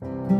Thank you.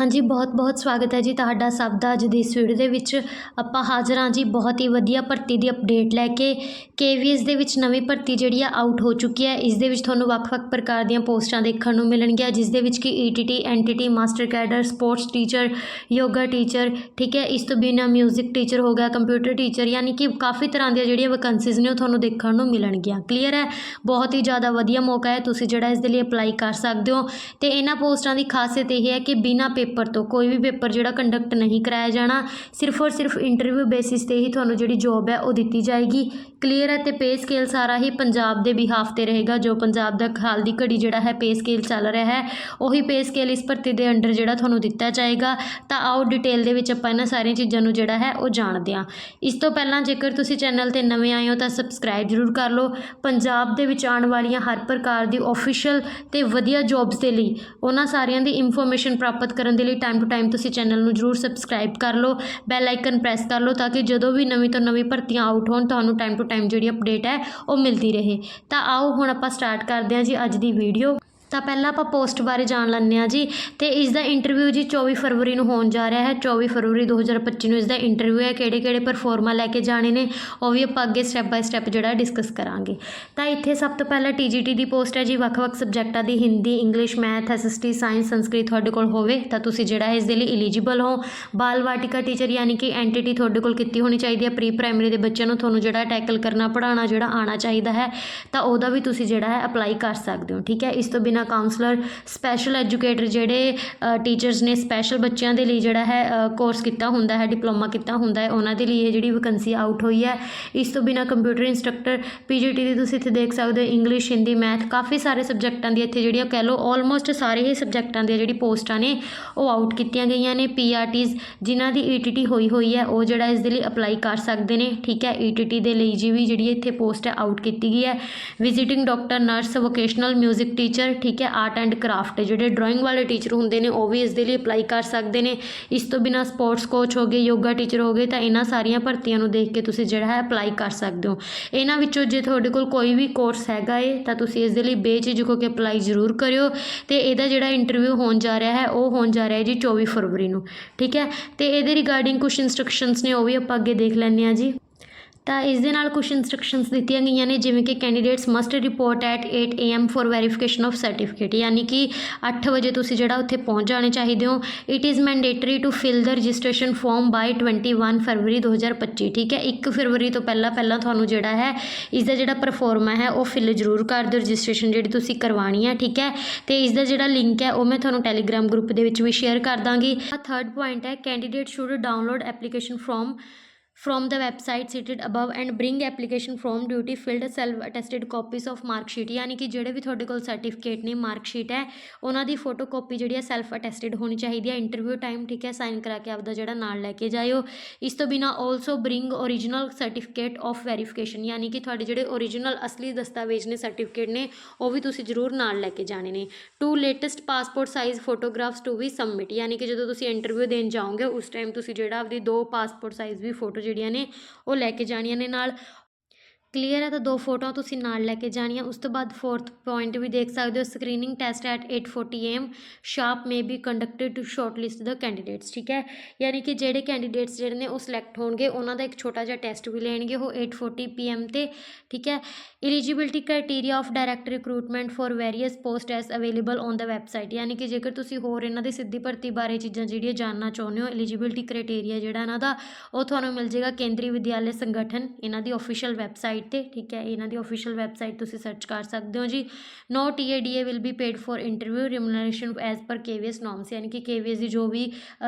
ਹਾਂਜੀ ਬਹੁਤ-ਬਹੁਤ ਸਵਾਗਤ ਹੈ ਜੀ ਤੁਹਾਡਾ ਸਭ ਦਾ ਅੱਜ ਦੀ ਇਸ ਵੀਡੀਓ ਦੇ ਵਿੱਚ। ਆਪਾਂ ਹਾਜ਼ਰ ਹਾਂ ਜੀ ਬਹੁਤ ਹੀ ਵਧੀਆ ਭਰਤੀ ਦੀ ਅਪਡੇਟ ਲੈ ਕੇ। ਕੇਵੀਐਸ ਦੇ ਵਿੱਚ ਨਵੀਂ ਭਰਤੀ ਜਿਹੜੀ ਆ ਆਊਟ ਹੋ ਚੁੱਕੀ ਹੈ। ਇਸ ਦੇ ਵਿੱਚ ਤੁਹਾਨੂੰ ਵੱਖ-ਵੱਖ ਪ੍ਰਕਾਰ ਦੀਆਂ ਪੋਸਟਾਂ ਦੇਖਣ ਨੂੰ ਮਿਲਣਗੀਆਂ, ਜਿਸ ਦੇ ਵਿੱਚ ਕਿ ETT NTT master cadre sports teacher yoga teacher ਠੀਕ ਹੈ, ਇਸ ਤੋਂ ਬਿਨਾਂ 뮤직 ਟੀਚਰ ਹੋ ਗਿਆ ਕੰਪਿਊਟਰ ਟੀਚਰ ਯਾਨੀ ਕਿ ਕਾਫੀ ਤਰ੍ਹਾਂ ਦੀਆਂ ਜਿਹੜੀਆਂ ਵੈਕੈਂਸੀਜ਼ ਨੇ ਉਹ ਤੁਹਾਨੂੰ ਦੇਖਣ ਨੂੰ ਮਿਲਣਗੀਆਂ। ਕਲੀਅਰ ਹੈ? ਬਹੁਤ ਹੀ ਜ਼ਿਆਦਾ ਵਧੀਆ ਮੌਕਾ ਹੈ, ਤੁਸੀਂ ਜਿਹੜਾ ਇਸ ਦੇ ਲਈ ਅਪਲਾਈ ਕਰ ਸਕਦੇ ਹੋ। ਤੇ ਇਹਨਾਂ ਪੋਸਟਾਂ ਦੀ ਖਾਸੀਅਤ ਇਹ ਹੈ ਕਿ ਬਿਨਾਂ ਪੇਪਰ ਪੇਪਰ ਤੋਂ, ਕੋਈ ਵੀ ਪੇਪਰ ਜਿਹੜਾ ਕੰਡਕਟ ਨਹੀਂ ਕਰਾਇਆ ਜਾਣਾ, ਸਿਰਫ ਔਰ ਸਿਰਫ ਇੰਟਰਵਿਊ ਬੇਸਿਸ ਤੇ ਹੀ ਤੁਹਾਨੂੰ ਜਿਹੜੀ ਜੋਬ ਹੈ ਉਹ ਦਿੱਤੀ ਜਾਏਗੀ। ਕਲੀਅਰ ਹੈ ਤੇ ਪੇ ਸਕੇਲ ਸਾਰਾ ਹੀ ਪੰਜਾਬ ਦੇ ਬਿਹਾਫ ਤੇ ਰਹੇਗਾ, ਜੋ ਪੰਜਾਬ ਦਾ ਹਾਲ ਦੀ ਘੜੀ ਜਿਹੜਾ ਹੈ ਪੇ ਸਕੇਲ ਚੱਲ ਰਿਹਾ ਹੈ, ਉਹੀ ਪੇ ਸਕੇਲ ਇਸ ਭਰਤੀ ਦੇ ਅੰਡਰ ਜਿਹੜਾ ਤੁਹਾਨੂੰ ਦਿੱਤਾ ਜਾਏਗਾ। ਤਾਂ ਆਓ ਡਿਟੇਲ ਦੇ ਵਿੱਚ ਆਪਾਂ ਇਹਨਾਂ ਸਾਰੀਆਂ ਚੀਜ਼ਾਂ ਨੂੰ ਜਿਹੜਾ ਹੈ ਉਹ ਜਾਣਦੇ ਹਾਂ। ਇਸ ਤੋਂ ਪਹਿਲਾਂ ਜੇਕਰ ਤੁਸੀਂ ਚੈਨਲ ਤੇ ਨਵੇਂ ਆਏ ਹੋ ਤਾਂ ਸਬਸਕ੍ਰਾਈਬ ਜ਼ਰੂਰ ਕਰ ਲਓ। ਪੰਜਾਬ ਦੇ ਵਿੱਚ ਆਉਣ ਵਾਲੀਆਂ ਹਰ ਪ੍ਰਕਾਰ ਦੀ ਆਫੀਸ਼ੀਅਲ ਤੇ ਵਧੀਆ ਜੌਬਸ ਦੇ ਲਈ ਉਹਨਾਂ ਸਾਰਿਆਂ ਦੀ ਇਨਫੋਰਮੇਸ਼ਨ ਪ੍ਰਾਪਤ ਕਰਨ ਦੇ ਲਈ ਟਾਈਮ ਟੂ ਟਾਈਮ ਤੁਸੀਂ ਚੈਨਲ ਨੂੰ ਜ਼ਰੂਰ ਸਬਸਕ੍ਰਾਈਬ ਕਰ ਲਓ ਬੈਲ ਆਈਕਨ ਪ੍ਰੈਸ ਕਰ ਲਓ ਤਾਂ ਕਿ ਜਦੋਂ ਵੀ ਨਵੀਂ ਤੋਂ ਨਵੀਂ ਭਰਤੀਆਂ ਆਊਟ ਹੋਣ ਤੁਹਾਨੂੰ ਟਾਈਮ ਟੂ ਟਾਈਮ ਜਿਹੜੀ ਅਪਡੇਟ ਹੈ ਉਹ ਮਿਲਦੀ ਰਹੇ। ਤਾਂ ਆਓ ਹੁਣ ਆਪਾਂ ਸਟਾਰਟ ਕਰਦੇ ਹਾਂ ਜੀ ਅੱਜ ਦੀ ਵੀਡੀਓ ਤਾਂ ਪਹਿਲਾਂ ਆਪਾਂ ਪੋਸਟ ਬਾਰੇ ਜਾਣ ਲੈਂਦੇ ਹਾਂ ਜੀ ਅਤੇ ਇਸ ਦਾ ਇੰਟਰਵਿਊ ਜੀ 24 ਫਰਵਰੀ ਨੂੰ ਹੋਣ ਜਾ ਰਿਹਾ ਹੈ। 24 ਫਰਵਰੀ 2025 ਨੂੰ ਇਸ ਦਾ ਇੰਟਰਵਿਊ ਹੈ। ਕਿਹੜੇ ਕਿਹੜੇ ਪਰਫਾਰਮਾ ਲੈ ਕੇ ਜਾਣੇ ਨੇ, ਉਹ ਵੀ ਆਪਾਂ ਅੱਗੇ ਸਟੈਪ ਬਾਏ ਸਟੈਪ ਜਿਹੜਾ ਡਿਸਕਸ ਕਰਾਂਗੇ। ਤਾਂ ਇੱਥੇ ਸਭ ਤੋਂ ਪਹਿਲਾਂ ਟੀਜੀਟੀ ਦੀ ਪੋਸਟ ਹੈ ਜੀ, ਵੱਖ-ਵੱਖ ਸਬਜੈਕਟਾਂ ਦੀ, Hindi English math SST science Sanskrit ਤੁਹਾਡੇ ਕੋਲ ਹੋਵੇ। ਤਾਂ ਤੁਸੀਂ ਜਿਹੜਾ ਇਸ ਦੇ ਲਈ ਐਲੀਜੀਬਲ ਹੋ। ਬਾਲ ਵਾਟਿਕਾ ਟੀਚਰ ਯਾਨੀ ਕਿ ਐਂਟੀਟੀ ਤੁਹਾਡੇ ਕੋਲ ਕੀਤੀ ਹੋਣੀ ਚਾਹੀਦੀ ਹੈ। ਪ੍ਰੀ ਪ੍ਰਾਇਮਰੀ ਦੇ ਬੱਚਿਆਂ ਨੂੰ ਤੁਹਾਨੂੰ ਜਿਹੜਾ ਟੈਕਲ ਕਰਨਾ ਪੜਾਉਣਾ ਜਿਹੜਾ ਆਉਣਾ ਚਾਹੀਦਾ ਹੈ, ਤਾਂ ਉਹਦਾ ਵੀ ਤੁਸੀਂ ਜਿਹੜਾ ਹੈ ਅਪਲਾਈ ਕਰ ਸਕਦੇ ਹੋ। ਠੀਕ ਹੈ? ਇਸ ਤੋਂ ਬਿਨਾਂ ਕਾਉਂਸਲਰ ਸਪੈਸ਼ਲ ਐਜੂਕੇਟਰ ਜਿਹੜੇ ਟੀਚਰਸ ਨੇ ਸਪੈਸ਼ਲ ਬੱਚਿਆਂ ਦੇ ਲਈ ਜਿਹੜਾ ਹੈ ਕੋਰਸ ਕੀਤਾ ਹੁੰਦਾ ਹੈ ਡਿਪਲੋਮਾ ਕੀਤਾ ਹੁੰਦਾ ਹੈ, ਉਹਨਾਂ ਦੇ ਲਈ ਇਹ ਜਿਹੜੀ ਵੈਕੈਂਸੀ ਆਊਟ ਹੋਈ ਹੈ। ਇਸ ਤੋਂ ਬਿਨਾਂ ਕੰਪਿਊਟਰ ਇੰਸਟ੍ਰਕਟਰ ਪੀਜੀਟੀ ਦੀ ਤੁਸੀਂ ਇੱਥੇ ਦੇਖ ਸਕਦੇ ਹੋ ਇੰਗਲਿਸ਼ ਹਿੰਦੀ ਮੈਥ ਕਾਫੀ ਸਾਰੇ ਸਬਜੈਕਟਾਂ ਦੀ ਇੱਥੇ ਜਿਹੜੀਆਂ ਕਹਿ ਲਓ ਆਲਮੋਸਟ ਸਾਰੇ ਹੀ ਸਬਜੈਕਟਾਂ ਦੀਆਂ ਜਿਹੜੀ ਪੋਸਟਾਂ ਨੇ, ਉਹ ਆਊਟ ਕੀਤੀਆਂ ਗਈਆਂ ਨੇ। ਪੀਆਰਟੀਜ਼ ਜਿਨ੍ਹਾਂ ਦੀ ਈਟੀਟੀ ਹੋਈ ਹੋਈ ਹੈ, ਉਹ ਜਿਹੜਾ ਇਸ ਦੇ ਲਈ ਅਪਲਾਈ ਕਰ ਸਕਦੇ ਨੇ, ਠੀਕ ਹੈ? ਈਟੀਟੀ ਦੇ ਲਈ ਜੀ ਵੀ ਜਿਹੜੀ ਇੱਥੇ ਪੋਸਟ ਹੈ ਆਊਟ ਕੀਤੀ ਗਈ ਹੈ। Visiting doctor nurse vocational 뮤직 teacher ਠੀਕ ਹੈ ਆਰਟ ਐਂਡ ਕਰਾਫਟ ਜਿਹੜੇ ਡਰਾਇੰਗ ਵਾਲੇ ਟੀਚਰ ਹੁੰਦੇ ਨੇ, ਉਹ ਵੀ ਇਸ ਦੇ ਲਈ ਅਪਲਾਈ ਕਰ ਸਕਦੇ ਨੇ। ਇਸ ਤੋਂ ਬਿਨਾ ਸਪੋਰਟਸ ਕੋਚ ਹੋ ਗਏ ਯੋਗਾ ਟੀਚਰ ਹੋ ਗਏ, ਤਾਂ ਇਹਨਾਂ ਸਾਰੀਆਂ ਭਰਤੀਆਂ ਨੂੰ ਦੇਖ ਕੇ ਤੁਸੀਂ ਜਿਹੜਾ ਹੈ ਅਪਲਾਈ ਕਰ ਸਕਦੇ ਹੋ। ਇਹਨਾਂ ਵਿੱਚੋਂ ਜੇ ਤੁਹਾਡੇ ਕੋਲ ਕੋਈ ਵੀ ਕੋਰਸ ਹੈਗਾ ਏ, ਤਾਂ ਤੁਸੀਂ ਇਸ ਦੇ ਲਈ ਬੇਝਿਜਕ ਹੋ ਕੇ ਅਪਲਾਈ ਜ਼ਰੂਰ ਕਰਿਓ। ਤੇ ਇਹਦਾ ਜਿਹੜਾ ਇੰਟਰਵਿਊ ਹੋਣ ਜਾ ਰਿਹਾ ਹੈ, ਉਹ ਹੋਣ ਜਾ ਰਿਹਾ ਹੈ ਜੀ 24 ਫਰਵਰੀ ਨੂੰ। ਠੀਕ ਹੈ? ਤੇ ਇਹਦੇ ਰਿਗਾਰਡਿੰਗ ਕੁਝ ਇਨਸਟਰਕਸ਼ਨਸ ਨੇ, ਉਹ ਵੀ ਆਪਾਂ ਅੱਗੇ ਦੇਖ ਲੈਂਦੇ ਹਾਂ ਜੀ। ਤਾਂ ਇਸ ਦੇ ਨਾਲ ਕੁਝ ਇਨਸਟਰਕਸ਼ਨਸ ਦਿੱਤੀਆਂ ਗਈਆਂ ਨੇ, ਜਿਵੇਂ ਕਿ candidates must report at 8 am for verification of certificate ਯਾਨੀ ਕਿ 8 ਵਜੇ ਤੁਸੀਂ ਜਿਹੜਾ ਉੱਥੇ ਪਹੁੰਚ ਜਾਣੇ ਚਾਹੀਦੇ ਹੋ। It is mandatory to fill the registration form by 21 February 2025 ਠੀਕ ਹੈ? 1 ਫਰਵਰੀ ਤੋਂ ਪਹਿਲਾਂ ਪਹਿਲਾਂ ਤੁਹਾਨੂੰ ਜਿਹੜਾ ਹੈ ਇਸ ਦਾ ਜਿਹੜਾ ਪਰਫਾਰਮਾ ਹੈ, ਉਹ ਫਿਲ ਜ਼ਰੂਰ ਕਰ ਦਿਓ। ਰਜਿਸਟ੍ਰੇਸ਼ਨ ਜਿਹੜੀ ਤੁਸੀਂ ਕਰਵਾਉਣੀ ਹੈ, ਠੀਕ ਹੈ? ਤੇ ਇਸ ਦਾ ਜਿਹੜਾ ਲਿੰਕ ਹੈ, ਉਹ ਮੈਂ ਤੁਹਾਨੂੰ ਟੈਲੀਗ੍ਰਾਮ ਗਰੁੱਪ ਦੇ ਵਿੱਚ ਵੀ ਸ਼ੇਅਰ ਕਰ ਦਾਂਗੀ। ਥਰਡ ਪੁਆਇੰਟ ਹੈ candidate should download application form from the website cited above and bring application form duty filled self attested copies of mark sheet ਯਾਨੀ ਕਿ ਜਿਹੜੇ ਵੀ ਤੁਹਾਡੇ ਕੋਲ ਸਰਟੀਫਿਕੇਟ ਨੇ ਮਾਰਕ ਸ਼ੀਟ ਹੈ ਉਹਨਾਂ ਦੀ ਫੋਟੋ ਕਾਪੀ ਜਿਹੜੀ ਹੈ ਸੈਲਫ ਅਟੈਸਟਡ ਹੋਣੀ ਚਾਹੀਦੀ ਹੈ ਇੰਟਰਵਿਊ ਟਾਈਮ ਠੀਕ ਹੈ ਸਾਈਨ ਕਰਾ ਕੇ ਆਪਦਾ ਜਿਹੜਾ ਨਾਲ ਲੈ ਕੇ ਜਾਇਓ ਇਸ ਤੋਂ ਬਿਨਾ also bring origignal certificate of verification ਯਾਨੀ ਕਿ ਤੁਹਾਡੇ ਜਿਹੜੇ origignal ਅਸਲੀ ਦਸਤਾਵੇਜ਼ ਨੇ ਸਰਟੀਫਿਕੇਟ ਨੇ ਉਹ ਵੀ ਤੁਸੀਂ ਜ਼ਰੂਰ ਨਾਲ ਲੈ ਕੇ ਜਾਣੇ ਨੇ two latest passport size photographs to be submit ਯਾਨੀ ਕਿ ਜਦੋਂ ਤੁਸੀਂ ਇੰਟਰਵਿਊ ਦੇਣ ਜਾਓਗੇ ਉਸ ਟਾਈਮ ਤੁਸੀਂ ਜਿਹੜਾ ਆਪਦੀ ਦੋ ਪਾਸਪੋਰਟ ਸਾਈਜ਼ ਵੀ ਫੋਟੋ ਜਿਹੜੀਆਂ ਨੇ ਉਹ ਲੈ ਕੇ ਜਾਣੀਆਂ ਨੇ ਨਾਲ ਕਲੀਅਰ ਹੈ ਤਾਂ ਦੋ ਫੋਟੋਆਂ ਤੁਸੀਂ ਨਾਲ ਲੈ ਕੇ ਜਾਣੀਆਂ। ਉਸ ਤੋਂ ਬਾਅਦ ਫੋਰਥ ਪੁਆਇੰਟ ਵੀ ਦੇਖ ਸਕਦੇ ਹੋ। Screening test at 8:40 am sharp may be conducted to short list the candidates ਠੀਕ ਹੈ? ਯਾਨੀ ਕਿ ਜਿਹੜੇ ਕੈਂਡੀਡੇਟਸ ਜਿਹੜੇ ਨੇ, ਉਹ ਸਿਲੈਕਟ ਹੋਣਗੇ। ਉਹਨਾਂ ਦਾ ਇੱਕ ਛੋਟਾ ਜਿਹਾ ਟੈਸਟ ਵੀ ਲੈਣਗੇ ਉਹ 8:40 pm ਤੇ, ਠੀਕ ਹੈ? Eligibility criteria of direct recruitment for various post as available on the website ਯਾਨੀ ਕਿ ਜੇਕਰ ਤੁਸੀਂ ਹੋਰ ਇਹਨਾਂ ਦੀ ਸਿੱਧੀ ਭਰਤੀ ਬਾਰੇ ਚੀਜ਼ਾਂ ਜਿਹੜੀਆਂ ਜਾਣਨਾ ਚਾਹੁੰਦੇ ਹੋ ਐਲੀਜੀਬਿਲਟੀ ਕ੍ਰਾਈਟੇਰੀਆ ਜਿਹੜਾ ਇਹਨਾਂ ਦਾ, ਉਹ ਤੁਹਾਨੂੰ ਮਿਲ ਜਾਏਗਾ ਕੇਂਦਰੀ ਵਿਦਿਆਲੇ ਸੰਗਠਨ, ਇਹਨਾਂ ਦੀ ਅਫੀਸ਼ੀਅਲ ਵੈਬਸਾਈਟ ਤੇ, ਠੀਕ ਹੈ, ਇਹਨਾਂ ਦੀ ਅਫੀਸ਼ੀਅਲ ਵੈਬਸਾਈਟ ਤੁਸੀਂ ਸਰਚ ਕਰ ਸਕਦੇ ਹੋ ਜੀ। No TADA will be paid for interview remuneration as per KVS norms ਯਾਨੀ ਕਿ ਕੇਵੀਐਸ ਦੀ ਜੋ ਵੀ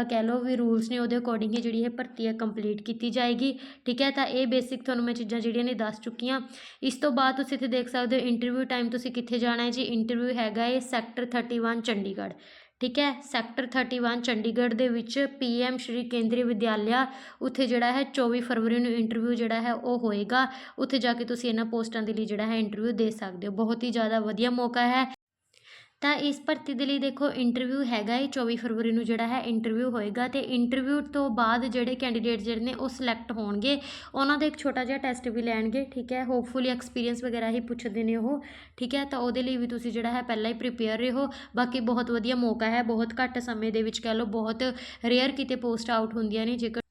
ਕਹਿ ਲਓ ਵੀ ਰੂਲਸ ਨੇ, ਉਹਦੇ ਅਕੋਰਡਿੰਗ ਹੀ ਜਿਹੜੀ ਹੈ ਭਰਤੀ ਹੈ ਕੰਪਲੀਟ ਕੀਤੀ ਜਾਏਗੀ। ਠੀਕ ਹੈ, ਤਾਂ ਇਹ ਬੇਸਿਕ ਤੁਹਾਨੂੰ ਮੈਂ ਚੀਜ਼ਾਂ ਜਿਹੜੀਆਂ ਨੇ ਦੱਸ ਚੁੱਕੀ ਹਾਂ ਇਸ ਤੋਂ ਬਾਅਦ ਤੁਸੀਂ ਇੱਥੇ ਦੇਖ ਸਕਦੇ ਹੋ ਇੰਟਰਵਿਊ ਟਾਈਮ ਤੁਸੀਂ ਕਿੱਥੇ ਜਾਣਾ ਹੈ ਜੀ? ਇੰਟਰਵਿਊ ਹੈਗਾ ਹੈ ਸੈਕਟਰ 31 ਚੰਡੀਗੜ੍ਹ। ਠੀਕ ਹੈ, ਸੈਕਟਰ 31 ਚੰਡੀਗੜ੍ਹ ਦੇ ਵਿੱਚ ਪੀਐਮ ਸ਼੍ਰੀ ਕੇਂਦਰੀ ਵਿਦਿਆਲਿਆ, ਉੱਥੇ ਜਿਹੜਾ ਹੈ 24 ਫਰਵਰੀ ਨੂੰ ਇੰਟਰਵਿਊ ਜਿਹੜਾ ਹੈ ਉਹ ਹੋਏਗਾ। ਉੱਥੇ ਜਾ ਕੇ ਤੁਸੀਂ ਇਹਨਾਂ ਪੋਸਟਾਂ ਦੇ ਲਈ ਜਿਹੜਾ ਹੈ ਇੰਟਰਵਿਊ ਦੇ ਸਕਦੇ ਹੋ। ਬਹੁਤ ਹੀ ਜ਼ਿਆਦਾ ਵਧੀਆ ਮੌਕਾ ਹੈ। ਤਾਂ ਇਸ ਭਰਤੀ ਦੇ ਲਈ ਦੇਖੋ ਇੰਟਰਵਿਊ ਹੈਗਾ ਏ ਚੌਵੀ ਫਰਵਰੀ ਨੂੰ ਜਿਹੜਾ ਹੈ ਇੰਟਰਵਿਊ ਹੋਏਗਾ ਅਤੇ ਇੰਟਰਵਿਊ ਤੋਂ ਬਾਅਦ ਜਿਹੜੇ ਕੈਂਡੀਡੇਟ ਜਿਹੜੇ ਨੇ ਉਹ ਸਿਲੈਕਟ ਹੋਣਗੇ। ਉਹਨਾਂ ਦਾ ਇੱਕ ਛੋਟਾ ਜਿਹਾ ਟੈਸਟ ਵੀ ਲੈਣਗੇ, ਠੀਕ ਹੈ। ਹੋਪਫੁਲੀ ਐਕਸਪੀਰੀਅੰਸ ਵਗੈਰਾ ਹੀ ਪੁੱਛਦੇ ਨੇ ਉਹ, ਠੀਕ ਹੈ। ਤਾਂ ਉਹਦੇ ਲਈ ਵੀ ਤੁਸੀਂ ਜਿਹੜਾ ਹੈ ਪਹਿਲਾਂ ਹੀ ਪ੍ਰੀਪੇਅਰ ਰਹੋ। ਬਾਕੀ ਬਹੁਤ ਵਧੀਆ ਮੌਕਾ ਹੈ, ਬਹੁਤ ਘੱਟ ਸਮੇਂ ਦੇ ਵਿੱਚ ਕਹਿ ਲਓ, ਬਹੁਤ ਰੇਅਰ ਕਿਤੇ ਪੋਸਟ ਆਊਟ ਹੁੰਦੀਆਂ ਨੇ। ਜੇਕਰ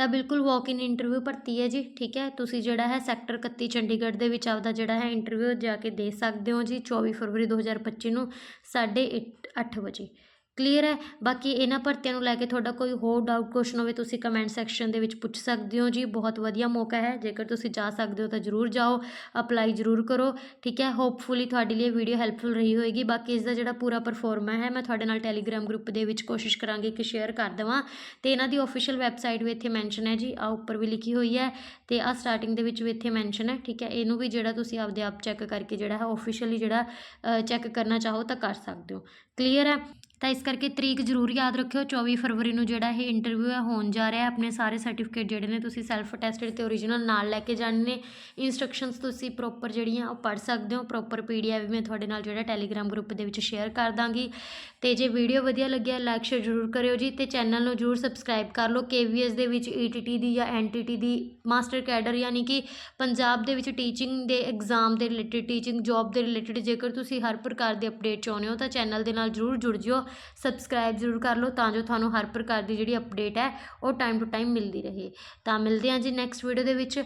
ਤਾਂ ਬਿਲਕੁਲ ਵਾਕ ਇਨ ਇੰਟਰਵਿਊ ਭਰਤੀ ਹੈ ਜੀ, ਠੀਕ ਹੈ? ਤੁਸੀਂ ਜਿਹੜਾ ਹੈ ਸੈਕਟਰ 31 ਚੰਡੀਗੜ੍ਹ ਦੇ ਵਿੱਚ ਆਪਦਾ ਜਿਹੜਾ ਹੈ ਇੰਟਰਵਿਊ ਜਾ ਕੇ ਦੇ ਸਕਦੇ ਹੋ ਜੀ 24 ਫਰਵਰੀ 2025 ਨੂੰ, ਸਾਢੇ 8 ਵਜੇ। ਕਲੀਅਰ ਹੈ। ਬਾਕੀ ਇਹਨਾਂ ਭਰਤੀਆਂ ਨੂੰ ਲੈ ਕੇ ਤੁਹਾਡਾ ਕੋਈ ਹੋਰ ਡਾਊਟ ਕੁਐਸਚਨ ਹੋਵੇ, ਤੁਸੀਂ ਕਮੈਂਟ ਸੈਕਸ਼ਨ ਦੇ ਵਿੱਚ ਪੁੱਛ ਸਕਦੇ ਹੋ ਜੀ। ਬਹੁਤ ਵਧੀਆ ਮੌਕਾ ਹੈ। ਜੇਕਰ ਤੁਸੀਂ ਜਾ ਸਕਦੇ ਹੋ ਤਾਂ ਜਰੂਰ ਜਾਓ। ਅਪਲਾਈ ਜਰੂਰ ਕਰੋ। ਠੀਕ ਹੈ। ਹੋਪਫੁਲੀ ਤੁਹਾਡੇ ਲਈ ਵੀਡੀਓ ਹੈਲਪਫੁਲ ਰਹੀ ਹੋਏਗੀ। ਬਾਕੀ ਇਸ ਦਾ ਜਿਹੜਾ ਪੂਰਾ ਪਰਫਾਰਮਾ ਹੈ, ਮੈਂ ਤੁਹਾਡੇ ਨਾਲ ਟੈਲੀਗ੍ਰਾਮ ਗਰੁੱਪ ਦੇ ਵਿੱਚ ਕੋਸ਼ਿਸ਼ ਕਰਾਂਗੀ ਕਿ ਸ਼ੇਅਰ ਕਰ ਦੇਵਾਂ। ਤੇ ਇਹਨਾਂ ਦੀ ਅਫੀਸ਼ੀਅਲ ਵੈਬਸਾਈਟ ਵੀ ਇੱਥੇ ਮੈਂਸ਼ਨ ਹੈ ਜੀ। ਆ ਉੱਪਰ ਵੀ ਲਿਖੀ ਹੋਈ ਹੈ। ਤੇ ਆ ਸਟਾਰਟਿੰਗ ਦੇ ਵਿੱਚ ਵੀ ਇੱਥੇ ਮੈਂਸ਼ਨ ਹੈ। ਠੀਕ ਹੈ। ਇਹਨੂੰ ਵੀ ਜਿਹੜਾ ਤੁਸੀਂ ਆਪਦੇ ਆਪ ਚੈੱਕ ਕਰਕੇ ਜਿਹੜਾ ਹੈ ਅਫੀਸ਼ੀਅਲੀ ਜਿਹੜਾ ਚੈੱਕ ਕਰਨਾ ਚਾਹੋ ਤਾਂ ਕਰ ਸਕਦੇ ਹੋ। ਕਲੀਅਰ ਹੈ। ਤਾਂ ਇਸ ਕਰਕੇ ਤਰੀਕ ਜ਼ਰੂਰ ਯਾਦ ਰੱਖਿਓ। 24 ਫਰਵਰੀ ਨੂੰ ਜਿਹੜਾ ਇਹ ਇੰਟਰਵਿਊ ਹੈ, ਹੋਣ ਜਾ ਰਿਹਾ ਆਪਣੇ ਸਾਰੇ ਸਰਟੀਫਿਕੇਟ ਜਿਹੜੇ ਨੇ, ਤੁਸੀਂ ਸੈਲਫ ਅਟੈਸਟਡ ਤੇ ਓਰੀਜਨਲ ਨਾਲ ਲੈ ਕੇ ਜਾਣੇ ਨੇ। ਇਨਸਟਰਕਸ਼ਨਸ ਤੁਸੀਂ ਪ੍ਰੋਪਰ ਜਿਹੜੀਆਂ, ਉਹ ਪੜ੍ਹ ਸਕਦੇ ਹੋ। ਪ੍ਰੋਪਰ ਪੀਡੀਐਫ ਵੀ ਮੈਂ ਤੁਹਾਡੇ ਨਾਲ ਜਿਹੜਾ ਟੈਲੀਗ੍ਰਾਮ ਗਰੁੱਪ ਦੇ ਵਿੱਚ ਸ਼ੇਅਰ ਕਰ ਦਾਂਗੀ। ਤੇ ਜੇ ਵੀਡੀਓ ਵਧੀਆ ਲੱਗਿਆ ਲਾਈਕ ਸ਼ੇਅਰ ਜ਼ਰੂਰ ਕਰਿਓ ਜੀ। ਤੇ ਚੈਨਲ ਨੂੰ ਜ਼ਰੂਰ ਸਬਸਕ੍ਰਾਈਬ ਕਰ ਲਓ। ਕੇਵੀਐਸ ਦੇ ਵਿੱਚ ਈਟੀਟੀ ਦੀ ਜਾਂ ਐਨਟੀਟੀ ਦੀ ਮਾਸਟਰ ਕੈਡਰ ਯਾਨੀ ਕਿ ਪੰਜਾਬ ਦੇ ਵਿੱਚ ਟੀਚਿੰਗ ਦੇ ਐਗਜ਼ਾਮ ਦੇ ਰਿਲੇਟਡ ਟੀਚਿੰਗ ਜੌਬ ਦੇ ਰਿਲੇਟਡ ਜੇਕਰ ਤੁਸੀਂ ਹਰ ਪ੍ਰਕਾਰ ਦੇ ਅਪਡੇਟ ਚਾਹੁੰਦੇ ਹੋ, ਤਾਂ ਚੈਨਲ ਦੇ ਨਾਲ ਜ਼ਰੂਰ ਜੁੜ ਜਿਓ। ਸਬਸਕ੍ਰਾਈਬ ਜ਼ਰੂਰ ਕਰ ਲਓ ਤਾਂ ਜੋ ਤੁਹਾਨੂੰ ਹਰ ਪ੍ਰਕਾਰ ਦੀ ਜਿਹੜੀ ਅਪਡੇਟ ਹੈ ਉਹ ਟਾਈਮ ਟੂ ਟਾਈਮ ਮਿਲਦੀ ਰਹੇ। ਤਾਂ ਮਿਲਦੇ ਹਾਂ ਜੀ ਨੈਕਸਟ ਵੀਡੀਓ ਦੇ ਵਿੱਚ।